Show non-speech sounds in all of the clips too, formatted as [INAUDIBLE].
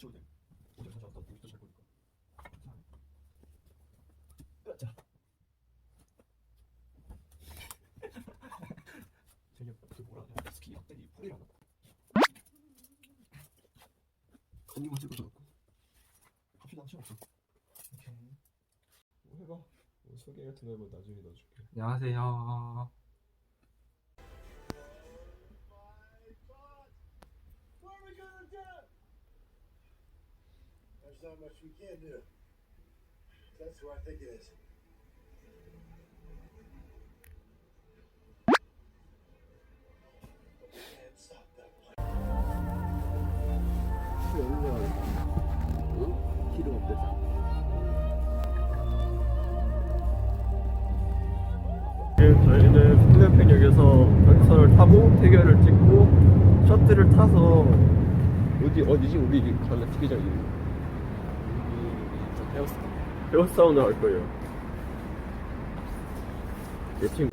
안 치워도 돼. 어제 사자 왔다. 우리도 잘 보니까. 자. [LAUGHS] 되게 그 뭐라 해야 스키 학대리 풀이라나? 언니만 찍어줘 갖고. 갑시다 시간 없어. 오케이. 뭐 해봐. 뭐 소개 같은 거 나중에 넣어줄게. 안녕하세요. There's not much we can do. That's who I think it is. But we can't stop that plan. 기름 없대자. 지금 저희는 풍년평역에서 전철을 타고 태결을 찍고 셔틀을 타서 어디 어디지 우리 갈래 스키장 이름? 여기 헤어스. 헤어사운드 갈 거예요. 내 친구.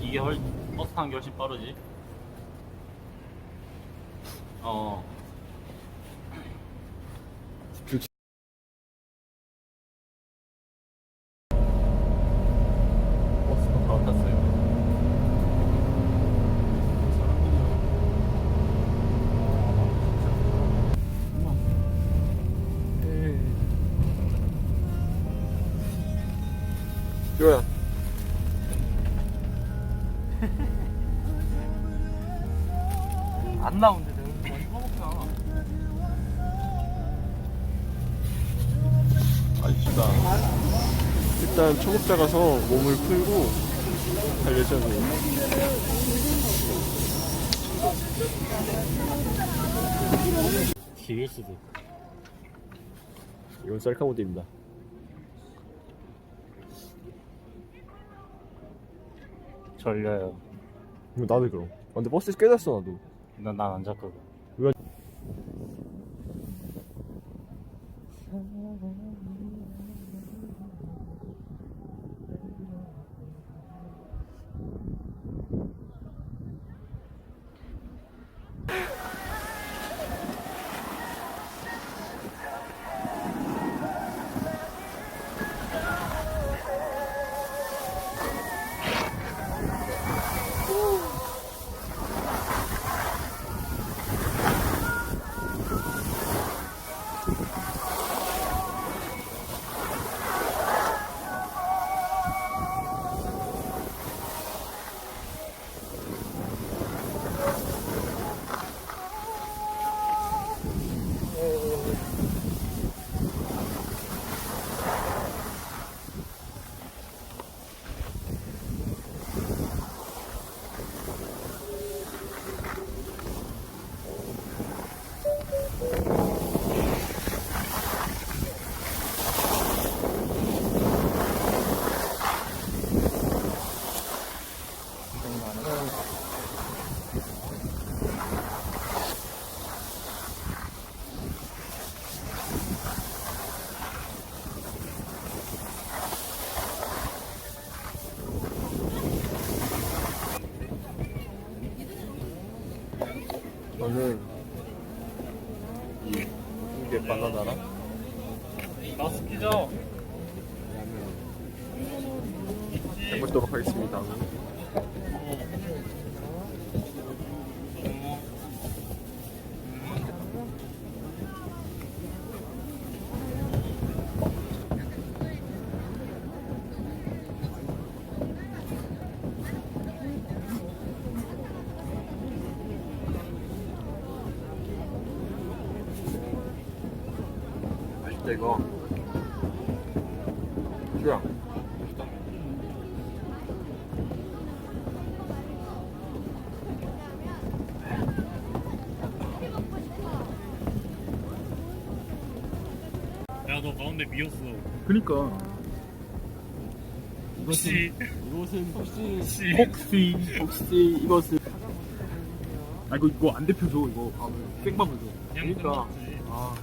이게 훨 버스 타는 게 훨씬 빠르지. 어. 이거야. 안 내가 이거 먹잖아. 아쉽다. 일단 초급자 가서 몸을 풀고 갈 예정이에요. 길일 수도 있고. 이건 셀카 모드입니다. 졸려요. 나도 그럼. 아, 근데 버스에서 깨졌어 나도. 난안 잡고. 저는 이 이게 바나나랑 나 스키죠? 해보도록 하겠습니다. 이거. 슈야. 야, 너 가운데 미었어. 그니까. 혹시, 이것은 혹시 혹시. 혹시 혹시 이것은 아 이거 이거 안 대표줘 이거 밥을 생밥을 줘. 그냥 그러니까 끝났지. 아아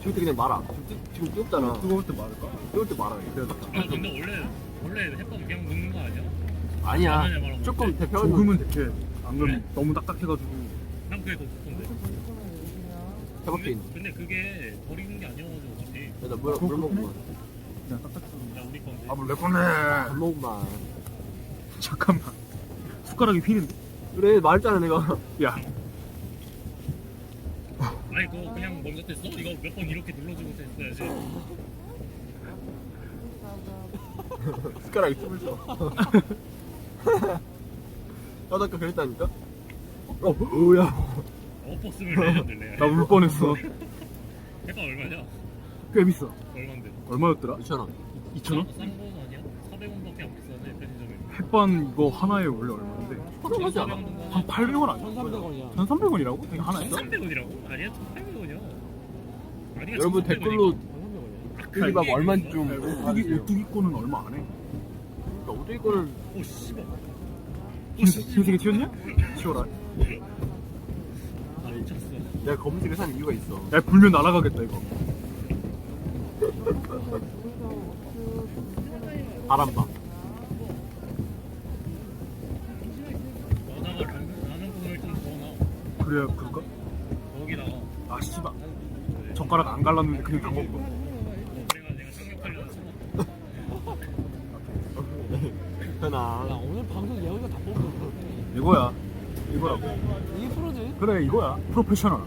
지금 때 그냥 말아. 지금, 뜨- 지금 뜨겁잖아. 뜨거울 때 말할까? 뜨거울 때 말아. 아 근데 원래 원래 햇밥 그냥 먹는 거 아니야? 아니야. 조금 데펴가지고. 조금은 이렇게 안 그러면 그래? 너무 딱딱해가지고 난 그게 더 좋던데. 해박힌. 근데, 근데 그게 버리는 게 아니어가지고 어차피. 야, 나 물 물 먹으면. 그냥 딱딱해서 야 우리 건데. 아 몰래 꺼내 밥 먹으면. 잠깐만 숟가락이 휘는데 그래 말했잖아 내가. 야 아니 그거 그냥 먼저 됐어? 이거 몇 번 이렇게 눌러주고 됐어야지 [LAUGHS] 숟가락이 숨을 쉬어. [LAUGHS] 나도 아까 그랬다니까? 어, 으야. 어퍼스를 내려들래 [LAUGHS] 나 울 뻔했어. 해가 얼마냐? 꽤 비싸. 얼만데? 얼마였더라? 2,000원. 2,000원? 3번 아니야? 400원밖에 안 비싸네 편의점에 햇반 이거 하나에 원래 얼마인데? 어, 400원도... 1,800원 아니야? 1,300원이야. 1,300원이라고? 1,300원이라고? 아니야 1,800원이야. 여러분 댓글로 아, 뚜기밥 얼만 좀 네, 오뚜기, 우뚜기 거는 얼마 안 해. 나 우뚜기 거를 오 씨발. 어, 흰색이 튀었냐? 치워라. 아 미쳤어. 내가 검은색을 산 이유가 있어. 야, 불면 날아가겠다, 이거. 바람 봐. 그래야 그럴까? 거기다가. 아 씨발. 젓가락 안 갈랐는데 그냥 다 먹어. 내가 내가 상륙하려고 쳐. 현아. 야 오늘 방송 예우가 다 뽑은 거 이거야. 이거라고. 이게 프로지? 그래 이거야. 프로페셔널.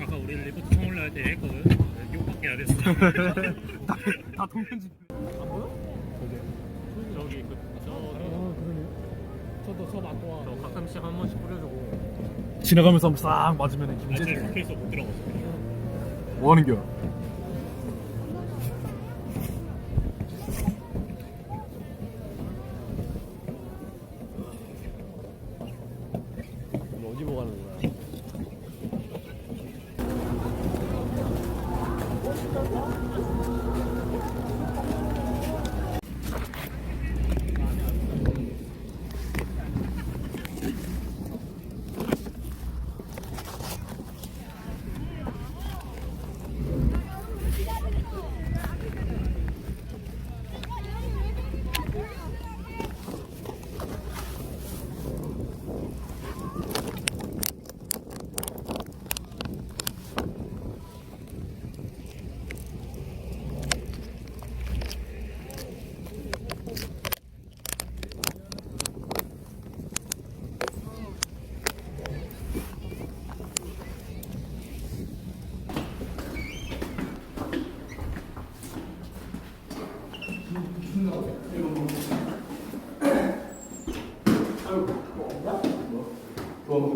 아까 우리 리포트 청올라 할때 했거든. 욕밖에 안 했어. [LAUGHS] 다, 다 동편집. 저기 그저 아 그러네 저도 저 맞고 와 저 가끔씩 한 번씩 뿌려주고. 지나가면서 한번 싹 맞으면. 박혀서 못 들어갔어. 뭐 하는 겨? 오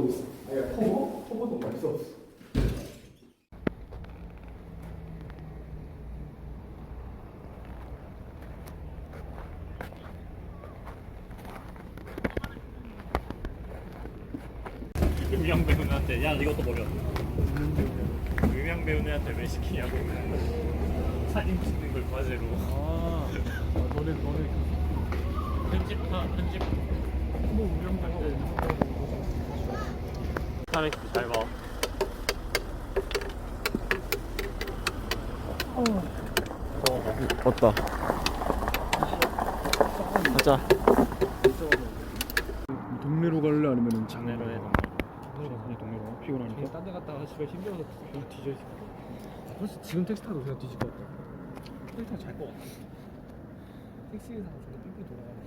있어. 아야 터보? 터보도 맛있어. 음양 배우한테 야 이것도 먹여. 음양 배우한테 왜 시키냐고. 사진 찍는 걸 과제로. 아 너네 너네 편집하 편집. 뭐 음양 배우. 카메라 잘 봐. 왔다. 가자. 동네로 갈래 아니면 장례로 해. 그냥 동네로 피곤하니까. 딴데 갔다가 집에 힘들어서 그냥 뒤져 있을 것 같아 벌써 지금 택시 타도 그냥 뒤질 것 같아 택시 타고 잘것 같아 택시에서 삥삥 돌아가는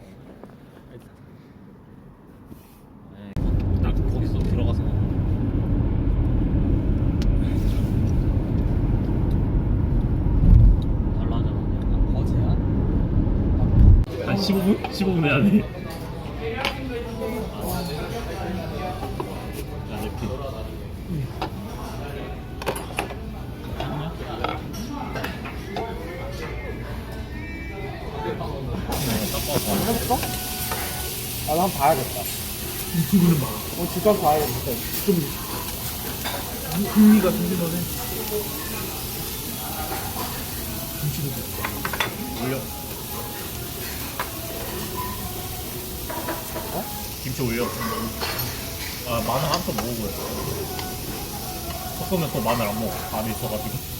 딱 거기서 들어가서. 달라하잖아. 거지야? 한 15분? 15분 해야 돼. 야, 냅킨. 아, 나 한번 봐야겠다. 유튜브는 막 어, 집값 봐야겠다. 흥미가 생기면은 올려. 김치 올려. 아, 마늘 한컵 먹어보여. 섞으면 또 마늘 안 먹어. 안에 있어가지고.